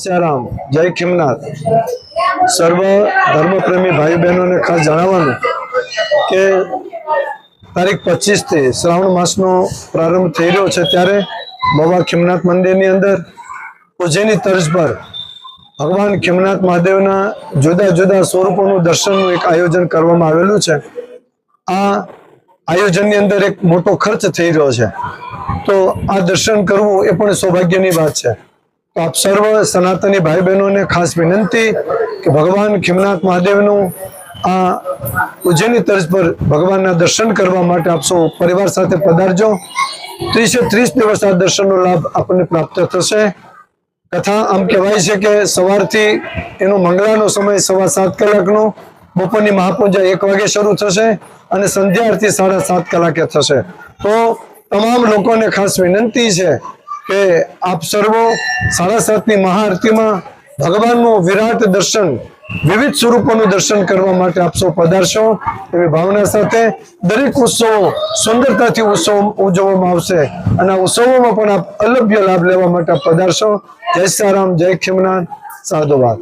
સિયારામ જય ખિમનાથ. સર્વ ધર્મપ્રેમી ભાઈ બહેનોને ખાસ જણાવવાનું કે તારીખ પચીસથી શ્રાવણ માસનો પ્રારંભ થઈ રહ્યો છે ત્યારે બાબા ખિમનાથ મંદિરની અંદર પૂજેની તર્જ પર ભગવાન ખિમનાથ મહાદેવના જુદા જુદા સ્વરૂપોનું દર્શનનું એક આયોજન કરવામાં આવેલું છે. આ આયોજનની અંદર એક મોટો ખર્ચ થઈ રહ્યો છે. તો આ દર્શન કરવું એ પણ સૌભાગ્યની વાત છે. તો આપ સર્વ સનાતની ભાઈ બહેનોને ખાસ વિનંતી કે ભગવાન ખીમનાથ મહાદેવનું આ ઉજ્જૈની તર્જ પર ભગવાનના દર્શન કરવા માટે આપ સૌ પરિવાર સાથે પધારજો. ત્રીસે ત્રીસ દિવસ આ દર્શનનો લાભ આપણને પ્રાપ્ત થશે. કથા આમ કહેવાય છે કે સવારથી એનો મંગળાનો સમય સવા સાત કલાકનો, બપોરની મહાપૂજા એક વાગે શરૂ થશે અને સંધ્યા સાડા સાત કલાકે થશે. તો તમામ લોકોને ખાસ વિનંતી છે કે આપ સર્વો સાડા સાતની મહાઆરતીમાં ભગવાનનું વિરાટ દર્શન, વિવિધ સ્વરૂપોનું દર્શન કરવા માટે આપ સૌ પધારશો. એવી ભાવના સાથે દરેક ઉત્સવો સુંદરતાથી ઉત્સવ ઉજવવામાં આવશે અને ઉત્સવોમાં પણ આપ અલભ્ય લાભ લેવા માટે પધારશો. જય સારામ જય ખેમનાથ. સાધુવાદ